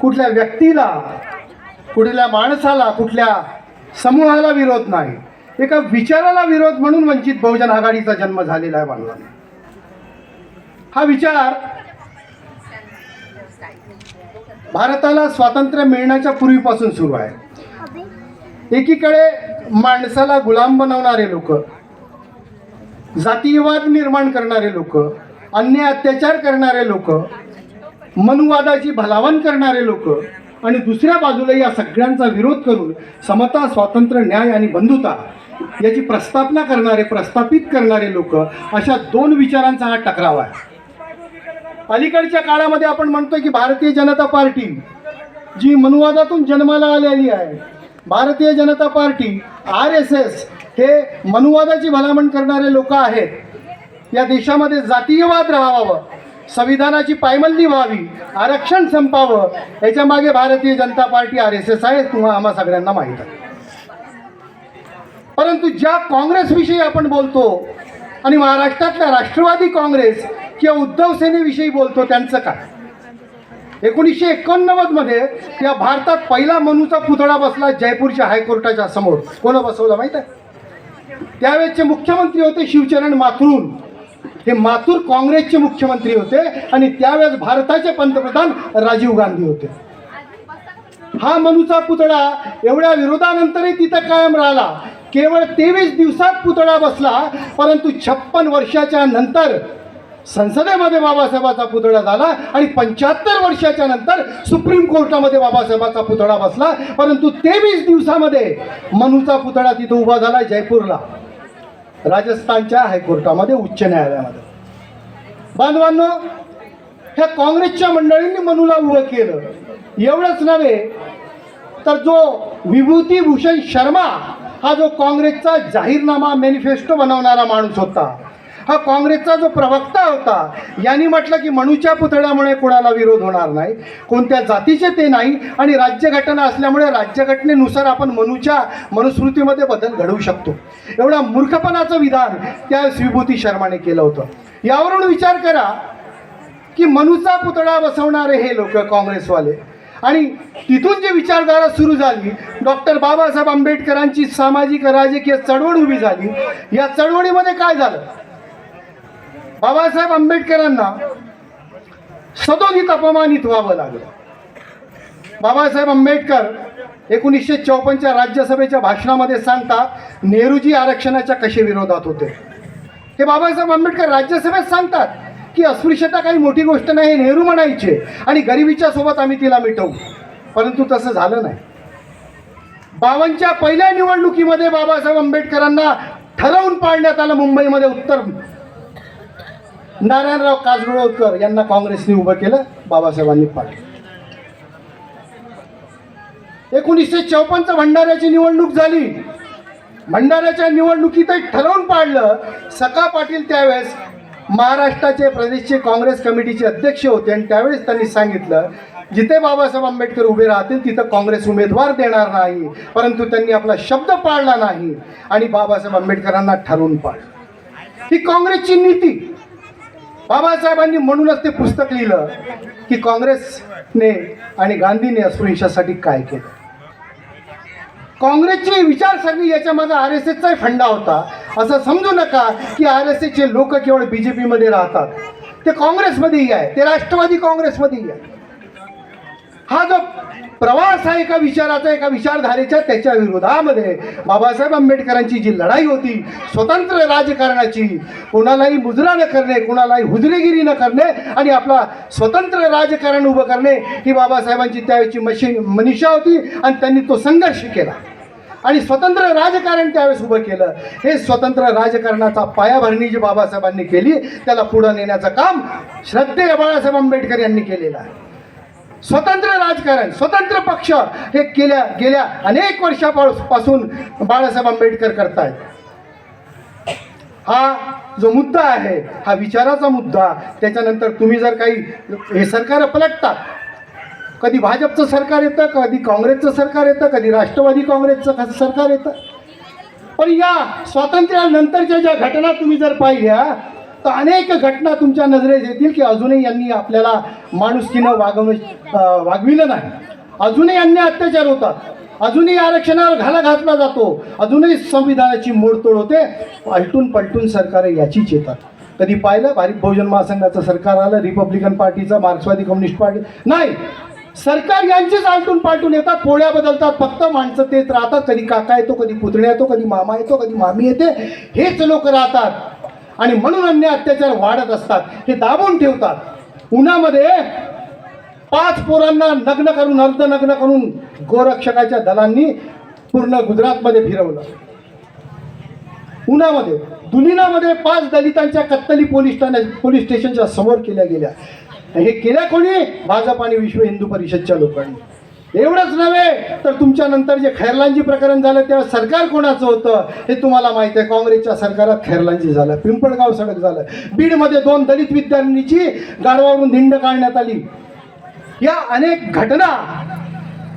कुठल्या व्यक्तीला कुठल्या माणसाला कुठल्या समूहाला विरोध नाही. एका विचाराला विरोध म्हणून वंचित बहुजन आघाडीचा जन्म झालेला आहे बांधवाने हा विचार भारताला स्वातंत्र्य मिळण्याच्या पूर्वीपासून सुरू आहे. एकीकडे माणसाला गुलाम बनवणारे लोक जातीयवाद निर्माण करणारे लोक अन्य अत्याचार करणारे लोक मनुवादाची भलावण करणारे लोक आणि दुसऱ्या बाजूला या सगळ्यांचा विरोध करून समता स्वातंत्र्य न्याय आणि बंधुता याची प्रस्थापना करणारे प्रस्थापित करणारे लोक अशा दोन विचारांचा हा टकराव आहे. अलीकडच्या काळामध्ये आपण म्हणतो की भारतीय जनता पार्टी जी मनुवादातून जन्माला आलेली आहे Bharatiya Janata Party R S S हे मनुवादाची भलामण करणारे लोक आहेत. या देशामध्ये जातीयवाद राहावा संविधानाची पायमल्ली व्हावी आरक्षण संपावं याच्या मागे Bharatiya Janata Party R S S आहे तुम्हाला आम्हा सगळ्यांना माहीत आहे. परंतु ज्या काँग्रेसविषयी आपण बोलतो आणि महाराष्ट्रातल्या राष्ट्रवादी काँग्रेस किंवा उद्धव सेनेविषयी बोलतो त्यांचं काय? एकोणीसशे एकोणनव्वदमध्ये या भारतात पहिला मनूचा पुतळा बसला जयपूरच्या हायकोर्टाच्या समोर. कोण बसवला माहीत आहे? त्यावेळेचे मुख्यमंत्री होते शिवचरण माथुरून. हे मातूर काँग्रेसचे मुख्यमंत्री होते आणि त्यावेळेस भारताचे पंतप्रधान राजीव गांधी होते. हा मनूचा पुतळा एवढ्या विरोधानंतरही तिथं कायम राहिला. केवळ तेवीस दिवसात पुतळा बसला परंतु छप्पन वर्षाच्या नंतर संसदेमध्ये बाबासाहेबाचा पुतळा झाला आणि पंच्याहत्तर वर्षाच्या नंतर सुप्रीम कोर्टामध्ये बाबासाहेबाचा पुतळा बसला. परंतु तेवीस दिवसामध्ये मनुचा पुतळा तिथं उभा झाला जयपूरला. राजस्थानच्या हायकोर्टामध्ये उच्च न्यायालयामध्ये. बांधवांनो ह्या काँग्रेसच्या मंडळींनी मनूला उभं केलं. एवढंच नव्हे तर जो विभूतीभूषण शर्मा हा जो काँग्रेसचा जाहीरनामा मॅनिफेस्टो बनवणारा माणूस होता हा काँग्रेसचा जो प्रवक्ता होता यांनी म्हटलं की मनुच्या पुतळ्यामुळे कोणाला विरोध होणार नाही. कोणत्या जातीचे ते नाही आणि राज्यघटना असल्यामुळे राज्यघटनेनुसार आपण मनूच्या मनुस्मृतीमध्ये बदल घडवू शकतो. एवढा मूर्खपणाचं विधान त्या विभूती शर्माने केलं होतं. यावरून विचार करा की मनूचा पुतळा बसवणारे हे लोक काँग्रेसवाले. आणि तिथून जी विचारधारा सुरू झाली डॉक्टर बाबासाहेब आंबेडकरांची सामाजिक राजकीय चळवळ उभी झाली या चळवळीमध्ये काय झालं? बाबासाहेब आंबेडकरांना सदोदित अपमानित व्हावं लागलं. बाबासाहेब आंबेडकर एकोणीसशे चौपन्नच्या राज्यसभेच्या भाषणामध्ये सांगतात नेहरूजी आरक्षणाच्या कसे विरोधात होते? हे बाबासाहेब आंबेडकर राज्यसभेत सांगतात की अस्पृश्यता काही मोठी गोष्ट नाही हे नेहरू म्हणायचे आणि गरिबीच्या सोबत आम्ही तिला मिटवू. परंतु तसं झालं नाही. बावनच्या पहिल्या निवडणुकीमध्ये बाबासाहेब आंबेडकरांना ठरवून पाडण्यात आलं मुंबईमध्ये उत्तर नारायणराव काजगुळकर यांना काँग्रेसने उभं केलं बाबासाहेबांनी पाडलं. एकोणीसशे चौपन्नचं भंडाऱ्याची निवडणूक झाली. भंडाऱ्याच्या निवडणुकीतही ठरवून पाडलं. सका पाटील त्यावेळेस महाराष्ट्राचे प्रदेशचे काँग्रेस कमिटीचे अध्यक्ष होते आणि त्यावेळेस त्यांनी सांगितलं जिथे बाबासाहेब आंबेडकर उभे राहतील तिथं काँग्रेस उमेदवार देणार नाही. परंतु त्यांनी आपला शब्द पाळला नाही आणि बाबासाहेब आंबेडकरांना ठरवून पाडलं. ही काँग्रेसची नीती बाबासाहेबांनी म्हणूनच ते पुस्तक लिहिलं की काँग्रेसने आणि गांधीने अस्पृश्यासाठी काय केलं? काँग्रेसची विचारसरणी याच्या आर एस एसचाही फंडा होता. असं समजू नका की आर एस एसचे लोक केवळ बी जे पीमध्ये राहतात. ते काँग्रेसमध्येही आहे. ते राष्ट्रवादी काँग्रेसमध्येही आहे. हा जो प्रवास हा एका विचाराचा एका विचारधारेच्या त्याच्या विरोधामध्ये. बाबासाहेब आंबेडकरांची जी लढाई होती स्वतंत्र राजकारणाची कोणालाही मुजरा न करणे कोणालाही हुजरेगिरी न करणे आणि आपला स्वतंत्र राजकारण उभं करणे ही बाबासाहेबांची त्यावेळेची मशी मनीषा होती आणि त्यांनी तो संघर्ष केला. आणि स्वतंत्र राजकारण त्यावेळेस उभं केलं. हे स्वतंत्र राजकारणाचा पायाभरणी जी बाबासाहेबांनी केली त्याला पुढं नेण्याचं काम श्रद्धेय बाळासाहेब आंबेडकर यांनी केलेलं आहे. स्वतंत्र राजकारण स्वतंत्र पक्ष हे गेल्या गेल्या अनेक वर्षापासून बाळासाहेब आंबेडकर करतायत. हा जो मुद्दा आहे हा विचाराचा मुद्दा त्याच्यानंतर तुम्ही जर काही हे सरकार पलटतात कधी भाजपचं सरकार येतं कधी काँग्रेसचं सरकार येतं कधी राष्ट्रवादी काँग्रेसचं सरकार येतं? पण या स्वातंत्र्यानंतरच्या ज्या घटना तुम्ही जर पाहिल्या तर अनेक घटना तुमच्या नजरेस येतील की अजूनही यांनी आपल्याला माणुसकीनं वागवणं वागविलं नाही. अजूनही यांनी अत्याचार होतात. अजूनही आरक्षणावर घाला घातला जातो. अजूनही संविधानाची मोडतोड होते. पलटून पलटून सरकार याचीच येतात कधी पाहिलं? भारी बहुजन महासंघाचं सरकार आलं. रिपब्लिकन पार्टीचं मार्क्सवादी कम्युनिस्ट पार्टी नाही. सरकार यांचीच आलटून पालटून येतात. पोळ्या बदलतात. फक्त माणसं तेच राहतात. कधी काका येतो कधी पुतण्या येतो कधी मामा येतो कधी मामी येते. हेच लोक राहतात. आणि म्हणून अन्य अत्याचार वाढत असतात. हे दाबून ठेवतात. उन्हामध्ये पाच पोरांना नग्न करून अर्धनग्न करून गोरक्षकाच्या दलांनी पूर्ण गुजरातमध्ये फिरवलं. उन्हामध्ये दुनिनामध्ये पाच दलितांच्या कत्तली पोलीस ठाण्या पोलीस स्टेशनच्या समोर केल्या गेल्या. हे केल्या कोणी? भाजप आणि विश्व हिंदू परिषदच्या लोकांनी. एवढंच नव्हे तर तुमच्या नंतर जे खैरलांजी प्रकरण झालं तेव्हा सरकार कोणाचं होतं हे तुम्हाला माहिती आहे. काँग्रेसच्या सरकारात खैरलांजी झालं पिंपळगाव सडक झालं. बीडमध्ये दोन दलित विद्यार्थ्यांची गाडवावरून धिंड काढण्यात आली. या अनेक घटना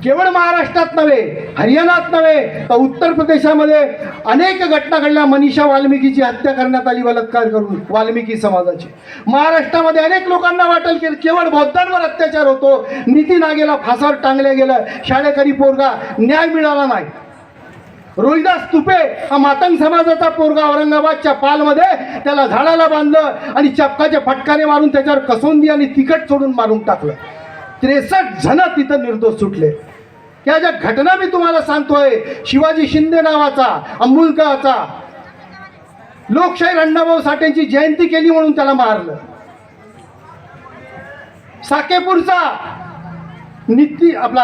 केवळ महाराष्ट्रात नव्हे हरियाणात नव्हे तर उत्तर प्रदेशामध्ये अनेक घटना घडल्या. मनीषा वाल्मिकीची हत्या करण्यात आली बलात्कार करून वाल्मिकी समाजाची. महाराष्ट्रामध्ये अनेक लोकांना वाटेल की केवळ बौद्धांवर अत्याचार होतो. निती नागेला फासावर टांगल्या गेलं शाळेकरी पोरगा न्याय मिळाला नाही. रोहिदास तुपे हा मातंग समाजाचा पोरगा औरंगाबादच्या पालमध्ये त्याला झाडाला बांधलं आणि चपकाच्या फटकाने मारून त्याच्यावर कसोंदी आणि तिखट सोडून मारून टाकलं. त्रेसष्ट जण तिथं निर्दोष सुटले. त्या ज्या घटना मी तुम्हाला सांगतोय शिवाजी शिंदे नावाचा अंबुलकरचा लोकशाही अण्णाभाऊ साठेंची जयंती केली म्हणून त्याला मारलं. साकेपूरचा नित्ती आपला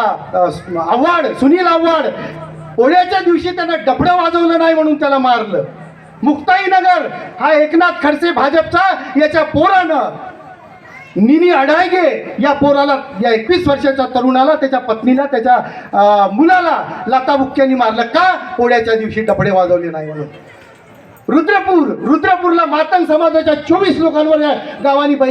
आव्हाड सुनील आव्हाड पोळ्याच्या दिवशी त्यांना डबडं वाजवलं नाही म्हणून त्याला मारलं. मुक्ताईनगर हा एकनाथ खडसे भाजपचा याच्या पोरानं निनी अडायगे या पोराला या एकवीस वर्षाच्या तरुणाला त्याच्या पत्नीला त्याच्या अ, मुलाला लाताबुक्क्यांनी मारलं. का? पोळ्याच्या दिवशी डफडे वाजवले नाही म्हणून. रुद्रपूर रुद्रपूरला मातंग समाजाच्या चोवीस लोकांवर या गावाने बहिष्कार